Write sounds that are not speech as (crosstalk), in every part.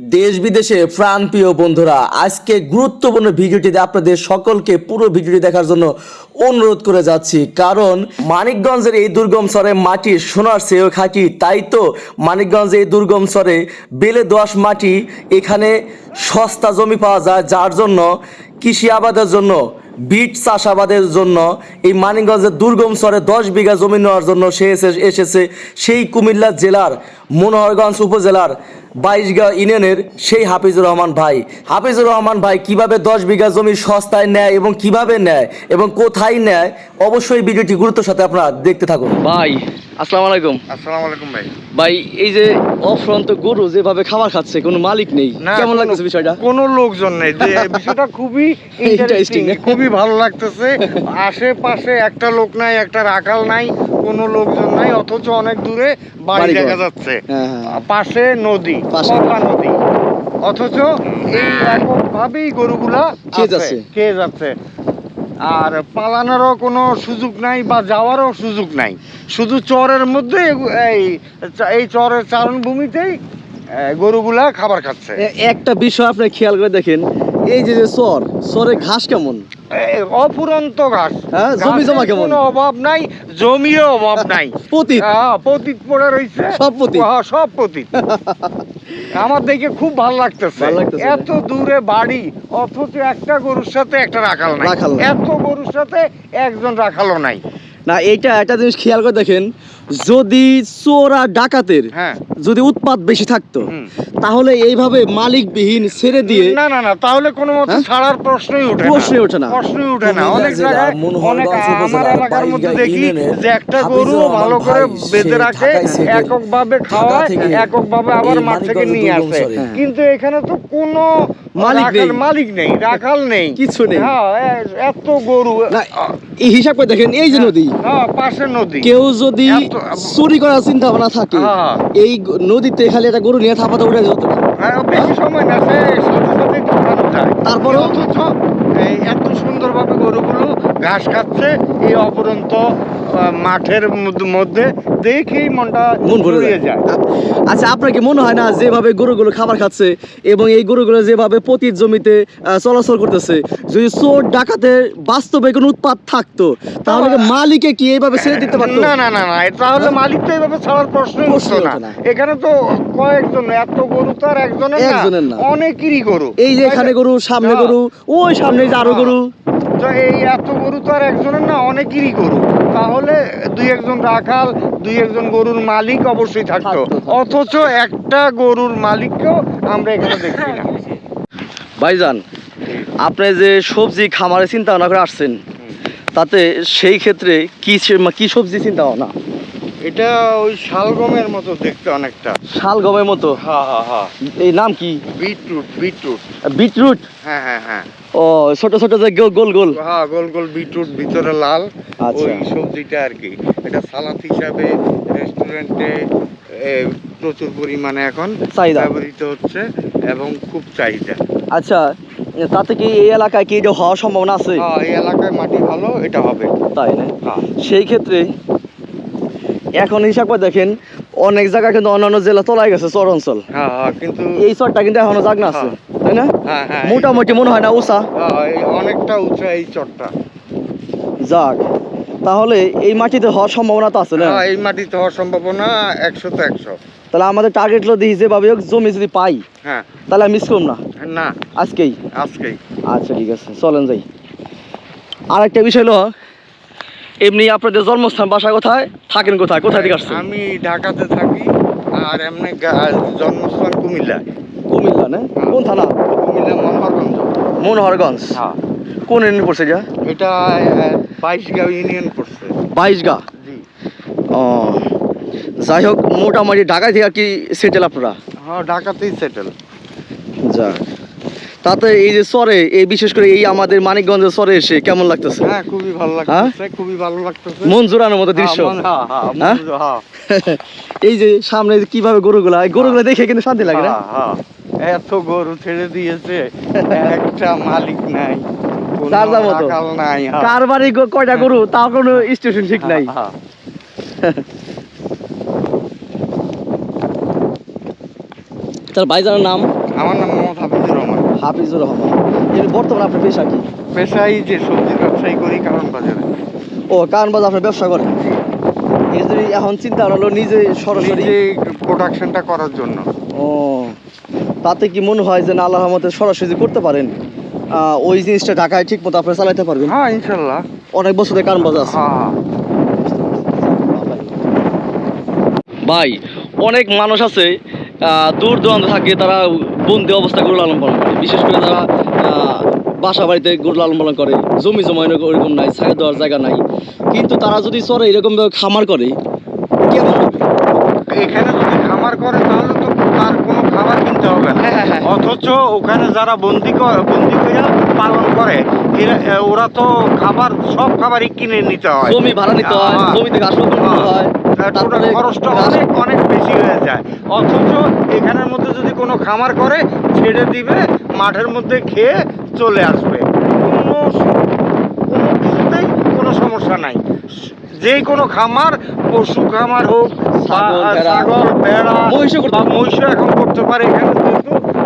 দেশ বিদেশে প্রাণপ্রিয় বন্ধুরা, আজকে গুরুত্বপূর্ণ ভিডিওটিতে আপনাদের সকলকে পুরো ভিডিওটি দেখার জন্য অনুরোধ করে যাচ্ছি। কারণ মানিকগঞ্জের এই দুর্গম স্বরে মাটি সোনার চেয়েও খাঁটি, তাই তো মানিকগঞ্জের এই দুর্গম স্বরে বেলে দোয়াশ মাটি এখানে সস্তা জমি পাওয়া যায়, যার জন্য, কৃষি আবাদের জন্য বিট চাষাবাদের জন্য, এই মানিকগঞ্জের দুর্গম স্বরে দশ বিঘা জমি নেওয়ার জন্য সে এসে- এসেছে সেই কুমিল্লা জেলার মনোহরগঞ্জ উপজেলার বাইশগাঁও ইউনিয়নের সেই হাফিজুর রহমান ভাই। হাফিজুর রহমান ভাই কীভাবে দশ বিঘা জমি সস্তায় নেয় এবং কীভাবে নেয় এবং কোথায় নেয় অবশ্যই ভিডিওটি গুরুত্বের সাথে আপনারা দেখতে থাকুন। ভাই আসসালামু আলাইকুম। আসসালামু আলাইকুম ভাই। ভাই এই যে অফ্রন্ত গরু যেভাবে খাবার খাচ্ছে কোনো মালিক নেই। কেমন লাগছে বিষয়টা? কোনো লোকজন নেই। যে বিষয়টা খুবই (laughs) ইন্টারেস্টিং খুবই ভালো লাগতেছে। আশেপাশে একটা লোক নাই একটা রাখাল নাই। কোনো লোকজন নাই অথচ অনেক দূরে বাড়ি দেখা যাচ্ছে। হ্যাঁ, হ্যাঁ। পাশে নদী পাশে। পদ্মা নদী। অথচ এই রকম ভাবেই গরুগুলা খেয়ে যাচ্ছে। খেয়ে যাচ্ছে। আর পালানোরও কোনো সুযোগ নাই বা যাওয়ারও সুযোগ নাই। শুধু চরের মধ্যে এই এই চরের চারণভূমিতেই গরুগুলা খাবার খাচ্ছে। একটা বিষয় আপনি খেয়াল করে দেখেন এই যে সর সরে ঘাস কেমন? অফুরন্ত ঘাস। হ্যাঁ, জমি জমা কেমন? অভাব নাই জমিরও অভাব নাই। (laughs) পতিত। হ্যাঁ, পতিত পড়ে রয়েছে সব পতিত। হ্যাঁ, সব পতিত। (laughs) আমার দেখে খুব ভালো লাগতেছে? এত দূরে বাড়ি অথচ একটা গরুর সাথে একটা রাখাল নাই। রাখাল এত গরুর সাথে একজন রাখালও নাই। না এইটা একটা জিনিস খেয়াল করে দেখেন যদি চোরা ডাকাতের হ্যাঁ। যদি উৎপাত বেশি থাকতো। তাহলে এইভাবে মালিকবিহীন ছেড়ে দিয়ে না না না তাহলে কোনো মতে হ্যাঁ? ছাড়ার প্রশ্নই ওঠে না প্রশ্নই ওঠে না। প্রশ্নই ওঠে না অনেক জায়গায় অনেক আমার উপজেলার এলাকার মধ্যে দেখি যে একটা গরু ভালো করে বেঁধে রাখে ঢাকায় সেটেল। একক ভাবে খাওয়ায় থেকে একক ভাবে আবার মাঠ থেকে নিয়ে আসে হ্যাঁ। কিন্তু এখানে তো কোনো মালিক নেই। মালিক নেই রাখাল নেই কিছু নেই। হ্যাঁ এত গরু না এই হিসাব করে দেখেন এই যে নদী হ্যাঁ পাশে নদী কেউ যদি চুরি করার চিন্তা ভাবনা থাকে হ্যাঁ। এই নদীতে খালি একটা গরু নিয়ে থাপাতে উঠে যেত হ্যাঁ, বেশি সময় না সে সাথে সাথে ঢোকানো যায় তারপরেও? অথচ এই এত সুন্দরভাবে গরুগুলো ঘাস খাচ্ছে এই অপরন্ত মাঠের মধ্যে দেখেই মনটা মন ভরে যায়। আচ্ছা আপনার কি মনে হয় না যেভাবে গরুগুলো খাবার খাচ্ছে এবং এই গরুগুলো যেভাবে পতিত জমিতে চলাচল করতেছে যদি চোর ডাকাতে বাস্তবে কোনো উৎপাত থাকতো তাহলে মালিকে কি এইভাবে ছেড়ে দিতে পারতো? না না না না তাহলে মালিক তো এইভাবে ছাড়ার প্রশ্নই প্রশ্নই উঠতো না। এখানে তো কয়েকজন এত গরু তো আর একজনের না। অনেকেরই গরু। এই যে এখানে গরু সামনে হ্যাঁ। গরু ওই সামনে যে আরও গরু। তো এই এত গরু তো আর একজনের না অনেকেরই গরু। তাহলে দুই একজন রাখাল দুই একজন গরুর মালিক অবশ্যই থাকতো। অথচ একটা গরুর মালিককেও আমরা এখানে দেখছি না। ভাইজান আপনি যে সবজি খামারে চিন্তা ভাবনা করে আসছেন তাতে সেই ক্ষেত্রে কি কি সবজি চিন্তা ভাবনা? এটা ওই শালগমের মতো দেখতে অনেকটা। শাল গমের মতো? হ্যাঁ হ্যাঁ হ্যাঁ। এই নাম কি? Beetroot beetroot. বিটরুট? হ্যাঁ হ্যাঁ হ্যাঁ। ও ছোট ছোট যে গোল গোল গোল। হ্যাঁ গোল গোল বিটরুট ভিতরে লাল। আচ্ছা। ওই সবজিটা আর কি। এটা সালাদ হিসাবে রেস্টুরেন্টে প্রচুর পরিমাণে এখন চাহিদা। ব্যবহৃত হচ্ছে এবং খুব চাহিদা। আচ্ছা তাতে কি এই এলাকায় কি এটা হওয়ার সম্ভাবনা আছে? হ্যাঁ এই এলাকায় মাটি ভালো এটা হবে। তাই না? হ্যাঁ। সেই ক্ষেত্রে এখন হিসাব করে দেখেন অনেক জায়গা কিন্তু অন্যান্য জেলা তলায় গেছে চর অঞ্চল। হ্যাঁ হ্যাঁ কিন্তু এই চরটা কিন্তু এখনও জাগনা আছে তাই না? হ্যাঁ হ্যাঁ মোটামুটি মনে হয় না হ্যাঁ, এই অনেকটা উঁচা এই চরটা। যাক তাহলে এই মাটিতে হওয়ার সম্ভাবনা তো আছে না? হ্যাঁ এই মাটিতে হওয়ার সম্ভাবনা একশো তো একশো। তাহলে আমাদের টার্গেট হলো দেখি যেভাবে হোক জমি যদি পাই হ্যাঁ। তাহলে মিস করুন না? না। আজকেই? আজকেই। আচ্ছা ঠিক আছে চলেন যাই। আর একটা বিষয় হলো এমনি আপনাদের জন্মস্থান বাসা কোথায়? থাকেন কোথায়? কোথায় থেকে আসছেন? আমি ঢাকাতে থাকি আর এমনি জন্মস্থান কুমিল্লা কুমিল্লা না? কোন থানা? কুমিল্লা মনোহরগঞ্জ। মনোহরগঞ্জ। হ্যাঁ। কোন ইউনিয়ন পড়ছে যা এটা বাইশগাঁও ইউনিয়ন পড়ছে। বাইশগা জি। ও যাই হোক মোটামুটি ঢাকায় থেকে কি সেটেল আপনারা? হ্যাঁ ঢাকাতেই সেটেল যাক। তাতে এই যে চরে এই বিশেষ করে এই আমাদের মানিকগঞ্জের চরে এসে কেমন লাগতেছে? হ্যাঁ খুবই ভালো লাগতেছে খুবই ভালো লাগতেছে। মন জোরানোর মতো দৃশ্য। হ্যাঁ, মন- হ্যাঁ, হ্যাঁ, হ্যাঁ? (laughs) হ্যাঁ, এই যে সামনে কীভাবে গরুগুলা এই গরুগুলা দেখে কিন্তু শান্তি লাগে না? হ্যাঁ, হ্যাঁ। এত গরু ছেড়ে দিয়েছে একটা মালিক নাই মতো। হ্যাঁ। কার বাড়ি কয়টা গরু তাও কোনো স্টেশন ঠিক নাই। হ্যাঁ, (laughs) তার ভাইজানের নাম? হাফিজুর রহমান। এর বর্তমানে আপনার পেশা কি? পেশায় যে সবজির ব্যবসায়ী করি কারণ বাজারে। ও কারণ বাজার আপনার ব্যবসা করেন? এই যদি এখন চিন্তা হলো নিজে সরাসরি প্রোডাকশনটা করার জন্য। ও তাতে কি মনে হয় যে না আল্লাহর রহমতে সরাসরি করতে পারেন? ওই জিনিসটা ঢাকায় ঠিক মতো আপনি চালাতে পারবেন? হ্যাঁ ইনশাল্লাহ। অনেক বছরের কারণ বাজার আছে। হ্যাঁ ভাই অনেক মানুষ আছে দূর দূরান্ত থাকে তারা বন্দি অবস্থা গরু লালন পালন করে বিশেষ করে যারা বাসা বাড়িতে গরু লালন পালন করে জমি জমা এরকম নাই ছায়া দেওয়ার জায়গা নাই কিন্তু তারা যদি চরে এরকমভাবে খামার করে কেমন হবে এখানে যদি খামার করে তাহলে তো তার কোনো খাবার কিনতে হবে না হ্যাঁ, হ্যাঁ, হ্যাঁ। অথচ ওখানে যারা বন্দি বন্দি করে পালন করে এরা- ওরা তো খাবার সব খাবারই কিনে নিতে হয় জমি ভাড়া নিতে হয়। জমি থেকে আসল করতে হ্যাঁ। তারপরে তারপরে খরচটা অনেক অনেক বেশি হয়ে যায়। অথচ এখানের মধ্যে যদি কোনো খামার করে ছেড়ে দিবে মাঠের মধ্যে খেয়ে চলে আসবে। কোনো কোনো কিছুতেই কোনো সমস্যা নাই। যে কোনো খামার পশু খামার হোক ছাগল, ভেড়া। মহিষ এখন করতে পারে এখানে।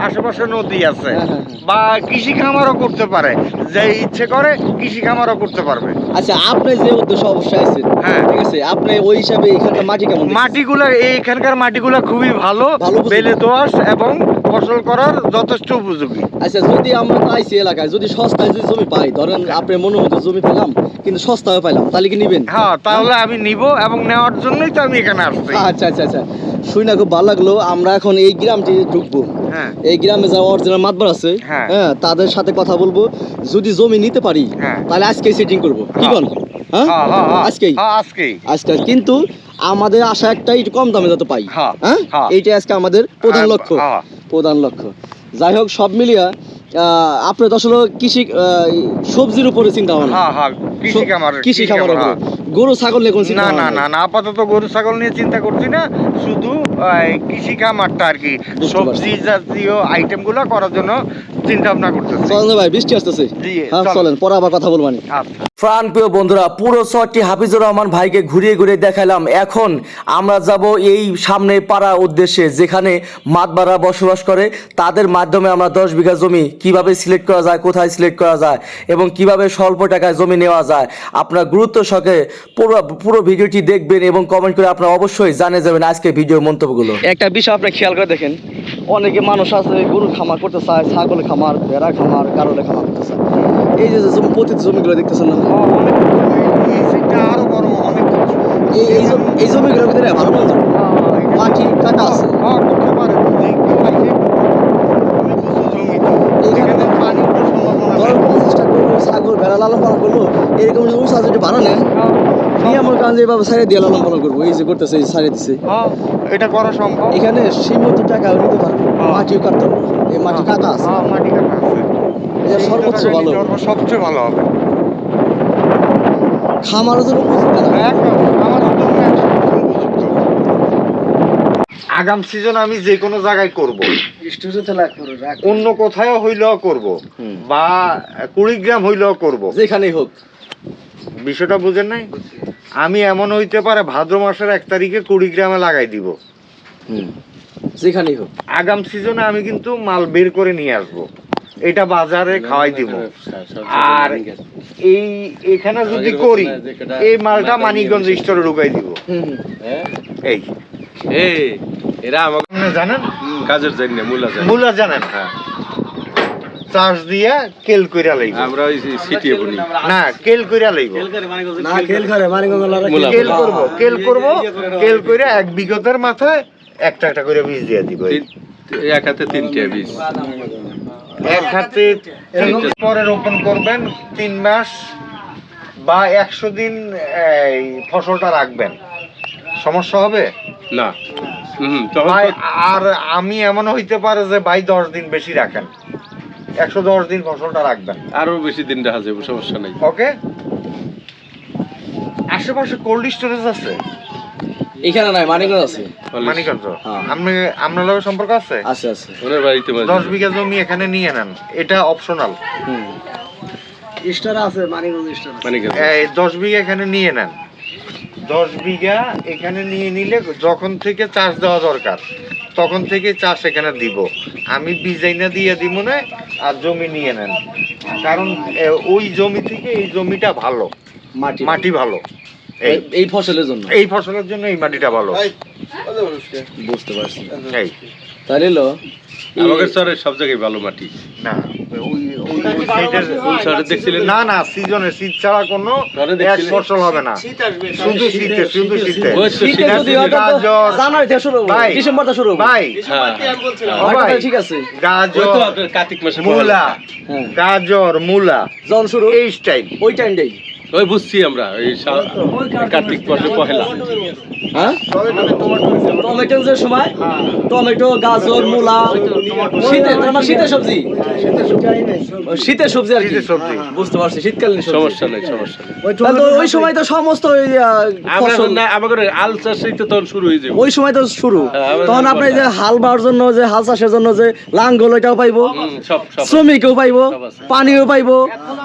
আশেপাশে নদী আছে হ্যাঁ, হ্যাঁ, হ্যাঁ। বা কৃষি খামারও করতে পারে যে ইচ্ছে করে কৃষি খামারও করতে পারবে আচ্ছা আপনি যে উদ্দেশ্য অবশ্যই আছেন হ্যাঁ। ঠিক আছে আপনি ওই হিসাবে এখানকার মাটি কেমন মাটিগুলা এইখানকার মাটিগুলো খুবই ভালো। বেলে দোয়াশ এবং ফসল করার যথেষ্ট উপযোগী। আচ্ছা যদি আমরা আইসি এলাকায় যদি সস্তায় যদি জমি পাই ধরেন আপনি মনের মতো জমি পেলাম কিন্তু সস্তায় পাইলাম তাহলে কি নিবেন? হ্যাঁ তাহলে আমি নিব এবং নেওয়ার জন্যই তো আমি এখানে আসছি। আচ্ছা আচ্ছা আচ্ছা। শুই না খুব ভালো লাগল। আমরা এখন এই গ্রামটি ঢুকবো। হ্যাঁ। এই গ্রামে যা অরিজিনাল মাতবার আছে হ্যাঁ। হ্যাঁ তাদের সাথে কথা বলব। যদি জমি নিতে পারি হ্যাঁ। তাহলে আজকে সেটিং করব। কি হ্যাঁ। বল হ্যাঁ? হ্যাঁ হ্যাঁ হ্যাঁ। আজকেই? হ্যাঁ আজকে। কিন্তু আমাদের আশা একটাই একটু কম দামে যাতে পাই। হ্যাঁ, হ্যাঁ? হ্যাঁ। এইটাই আজকে আমাদের প্রধান হ্যাঁ, লক্ষ্য। হ্যাঁ। প্রধান লক্ষ্য। যাই হোক সব মিলিয়া আহ, আপনি তো আসলে কৃষি আহ, সবজির উপরে চিন্তা ভাবনা। হ্যাঁ হ্যাঁ কৃষি খামার কৃষি খামার উপরে। হ্যাঁ। গরু ছাগল নিয়ে কোনো না না না না আপাতত গরু ছাগল নিয়ে চিন্তা করছি না। শুধু কৃষি খামারটা আর কি। সবজি জাতীয় আইটেমগুলো করার জন্য চিন্তা ভাবনা করতেছি। চলেন ভাই বৃষ্টি আসতেছে। জি, হ্যাঁ চলেন। চলেন পরে আবার কথা বলবানি আচ্ছা। প্রাণ প্রিয় বন্ধুরা পুরো শহরটি হাফিজুর রহমান ভাইকে ঘুরিয়ে ঘুরিয়ে দেখালাম এখন আমরা যাব এই সামনে পাড়া উদ্দেশ্যে যেখানে মাতবারা বসবাস করে। তাদের মাধ্যমে আমরা দশ বিঘা জমি কীভাবে সিলেক্ট করা যায় কোথায় সিলেক্ট করা যায় এবং কীভাবে স্বল্প টাকায় জমি নেওয়া যায়। আপনার গুরুত্ব সহকারে পুরো পুরো ভিডিওটি দেখবেন এবং কমেন্ট করে আপনারা অবশ্যই জানে যাবেন আজকে ভিডিওর মন্তব্যগুলো। একটা বিষয় আপনি খেয়াল করে দেখেন অনেকে মানুষ আছে গরু খামার করতে চায় ছাগল খামার ভেড়া খামার কারলে খামার করতে চায়। এই যে জমি পতিত জমিগুলো দেখতেছেন না? এই সিটটা আরও বড় অনেক কিছু এই এই জমি এই জমিগুলোর ভিতরে ভালো মন্দ মাটি কাটা আছে? হ্যাঁ, করতে পারে। যে কেউ আইসে অনেক উঁচু জমি তো। এইখানে- এখানে পানির তো সম্ভাবনা ধরো নেই। পঞ্চাশটা গরু ছাগল ভেড়া লালন পালন করল এরকম যদি উঁচা যদি ভাড়া নেন নিয়ে আমার কাজ দিয়ে লালন পালন করব। এই যে করতেছে এই সাইডে দিছে। হ্যাঁ, এটা করা সম্ভব। এখানে সীমিত টাকা নিতে পারব হ্যাঁ। মাটিও কাটতে পারব এই মাটি কাটা আছে। হ্যাঁ, মাটি কাটা আছে। এটা সর্বোচ্চ ভালো। সবচেয়ে ভালো হবে। আমার জন্য। আগাম সিজন আমি যে কোনো জায়গায় করব। অন্য কোথাও হইলেও করব। বা কুড়িগ্রাম হইলেও করব। যেখানেই হোক। বিষয়টা বুঝেন নাই? আমি এমন হইতে পারে ভাদ্র মাসের এক তারিখে কুড়িগ্রামে লাগাই দিব। হুম। যেখানেই হোক। আগাম সিজনে আমি কিন্তু মাল বের করে নিয়ে আসব। এটা বাজারে খাওয়াই দিব। আর এই এখানে যদি করি এই মালটা মানিকগঞ্জ স্টোরে ঢুকাই দিব। হুম হুম। এই। এরা আমাকে জানেন? কাজের জন্য মূলা জানি মূলা জানেন? হ্যাঁ। চার্জ দিয়া কেল কইরা লইব। আমরা ওই সিটিয়ে বলি। না কেল কইরা লইব। না খেল করে মানিকগঞ্জ কেল করব কেল করব কেল কইরা এক বিগতের মাথায় একটা একটা করে বীজ দিয়ে দিব। এই। এক হাতে তিনটে বীজ। এক হাতে পরে রোপণ করবেন তিন মাস বা একশো দিন এই ফসলটা রাখবেন। সমস্যা হবে? না। আর আমি এমন হইতে পারে যে ভাই দশ দিন বেশি রাখেন। একশো দশ দিন ফসলটা রাখবেন। আরও বেশি দিন রাখা যাবে সমস্যা নাই। ওকে? আশেপাশে কোল্ড স্টোরেজ আছে? এখানে নাই মানিকগঞ্জ আছে। মানিকগঞ্জ? হ্যাঁ। আপনি আপনার লগে সম্পর্ক আছে? আছে আছে। ওনার বাড়িতে মাঝে দশ বিঘা জমি এখানে নিয়ে নেন এটা অপশনাল হুম। স্টার আছে মানিকগঞ্জ স্টার মানে কি? এই দশ বিঘা এখানে নিয়ে নেন। দশ বিঘা এখানে নিয়ে নিলে যখন থেকে চার্জ দেওয়া দরকার তখন থেকে চাষ এখানে দিব। আমি বিজাইনা দিয়ে দিব না আর জমি নিয়ে নেন। কারণ ওই জমি থেকে এই জমিটা ভালো। মাটি। মাটি ভালো। এই ফসলের জন্য? এই ফসলের জন্য এই মাটিটা ভালো। বুঝতে পারছি। এই। তাহলে আমাদের চরের সব জায়গায় ভালো মাটি। না ওই না না সিজনে শীত ছাড়া কোনো এক ফসল হবে না। শুধু শীতে শুধু শীতে ডিসেম্বর শুরু ভাই। হ্যাঁ ঠিক আছে। গাজর কার্তিক মাসে মূলা হ্যাঁ। গাজর মূলা যখন শুরু। এই স্টাইল ওই টাইমটাই ওই বুঝছি আমরা এই কার্তিক মাসে পহেলা। হ্যাঁ? যে সময় টমেটো গাজর মূলা শীতের তোমার শীতের সবজি? শীতের সবজি আর শীতের সবজি। বুঝতে পারছি শীতকালীন সমস্যা নেই সমস্যা নেই। তো ওই সময় তো সমস্ত ওই, আহ, আমরা ফসল না আমাদের আল চাষই তো তখন শুরু হয়ে যাবে। ওই সময় তো শুরু। তখন আপনি যে হাল বাওয়ার জন্য যে হাল চাষের জন্য যে লাঙ্গল ওইটাও পাইবো। হুম, সব সব শ্রমিকও পাইবো পানিও পাইবো।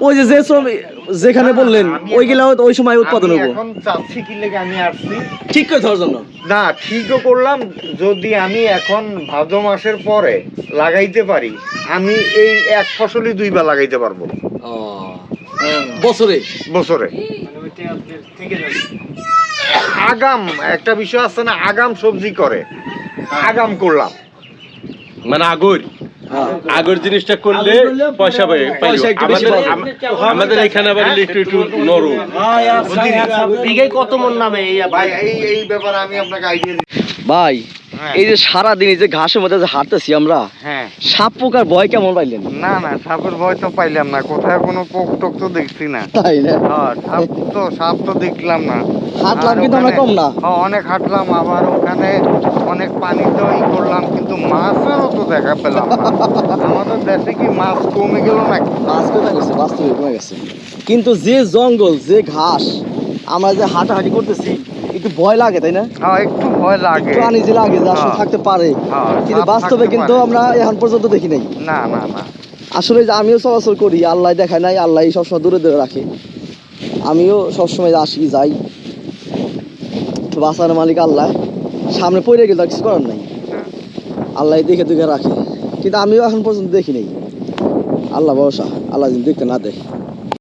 ওই যে যে শ্রমিক যেখানে বললেন ওইগুলাও তো ওই সময় উৎপাদন হব। এখন চাচ্ছি কি লেগে আমি আসছি। ঠিক করে ধরার জন্য। না ঠিকও করলাম যদি আমি এখন ভাদ্র মাসের পরে লাগাইতে পারি আমি এই এক ফসলই দুইবার লাগাইতে পারব। বছরে? বছরে। আগাম একটা বিষয় আছে না আগাম সবজি করে। আগাম করলাম। মানে আগর। আগর জিনিসটা করলে পয়সা পাই পয়সা একটু আমাদের আমাদের এখানে আবার একটু একটু নরম। কত মন নামে এই ভাই এই এই ব্যাপারে আমি আপনাকে আইডিয়া ভাই হ্যাঁ। এই যে সারাদিন এই যে ঘাসের মধ্যে যে হাঁটতেছি আমরা হ্যাঁ। সাপ পোকার ভয় কেমন পাইলেন? না না সাপের ভয় তো পাইলাম না। কোথায় কোনো পোক টোক তো দেখছি না। তাই না? হ্যাঁ সাপ তো সাপ তো দেখলাম না। হাঁটলাম কিন্তু আমরা কম না। হ্যাঁ, অনেক হাঁটলাম আবার ওখানে অনেক পানি তো ই করলাম কিন্তু মাছেরও তো দেখা পেলাম না। আমাদের দেশে কি মাছ কমে গেল নাকি? মাছ কমে গেছে বাস্তবে কমে গেছে। কিন্তু যে জঙ্গল যে ঘাস আমরা যে হাঁটাহাঁটি করতেছি একটু ভয় লাগে তাই না? হ্যাঁ একটু ভয় লাগে। লাগে যে আসলে হ্যাঁ। থাকতে পারে। হ্যাঁ, কিন্তু বাস্তবে কিন্তু আমরা এখন পর্যন্ত দেখি নাই। না না না। আসলে যে আমিও চলাচল করি আল্লাহ দেখায় নাই আল্লাহ সবসময় দূরে দূরে রাখে। আমিও সবসময় আসি যাই। তো বাঁচানোর মালিক আল্লাহ। সামনে পড়ে গেলে কিছু করার নাই। আল্লাহ দেখে দেখে রাখে। কিন্তু আমিও এখন পর্যন্ত দেখি নাই। আল্লাহ ভরসা আল্লাহ দেখতে না দেয়